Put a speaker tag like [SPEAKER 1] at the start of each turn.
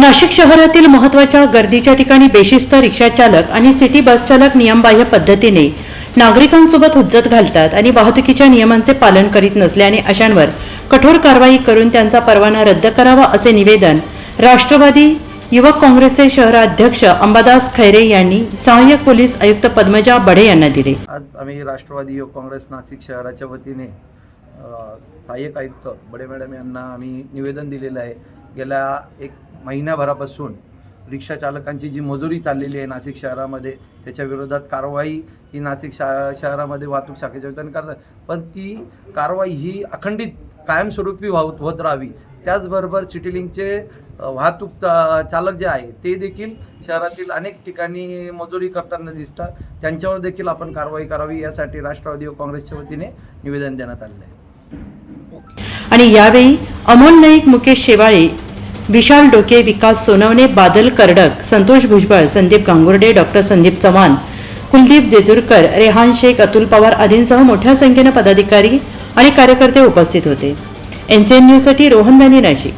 [SPEAKER 1] नाशिक शहरातील महत्त्वाच्या गर्दीच्या ठिकाणी बेशिस्त रिक्षा चालक आणि सिटी बस चालक नियमबाह्य पद्धतीने नागरिकांसोबत हुज्जत घालतात आणि वाहतुकीच्या नियमांचे पालन करीत नसल्याने अशांवर कठोर कारवाई करून त्यांचा परवाना रद्द करावा असे निवेदन राष्ट्रवादी युवक काँग्रेसचे शहराध्यक्ष अंबादास खैरे यांनी सहाय्यक पोलीस आयुक्त पद्मजा बढे यांना दिले.
[SPEAKER 2] आज आम्ही राष्ट्रवादी युवक काँग्रेस नाशिक शहराच्या वतीने सहाय्यक आयुक्त बडे मॅडम यांना आम्ही निवेदन दिलेलं आहे. गेल्या एक महिन्याभरापासून रिक्षा चालकांची जी मजुरी चाललेली आहे नाशिक शहरामध्ये त्याच्या विरोधात कारवाई ही नाशिक शा शहरामध्ये वाहतूक शाखेच्या वतीने करतात. पण ती कारवाई ही अखंडित कायमस्वरूपी वाहत होत राहावी. त्याचबरोबर सिटीलिंगचे वाहतूक चा- चालक जे आहे ते देखील शहरातील अनेक ठिकाणी मजुरी करताना दिसतात. त्यांच्यावर देखील आपण कारवाई करावी यासाठी राष्ट्रवादी व काँग्रेसच्या वतीने निवेदन देण्यात आलेलं आहे.
[SPEAKER 1] आणि यावेळी अमोल नाईक मुकेश शेवाळे विशाल डोके विकास सोनवणे बादल कर्डक संतोष भुजबळ संदीप गांगुर्डे डॉक्टर संदीप चव्हाण कुलदीप जेजुरकर रेहान शेख अतुल पवार आदींसह मोठ्या संख्येनं पदाधिकारी आणि कार्यकर्ते उपस्थित होते. एनसीएन न्यूजसाठी रोहन दानी नाशिक.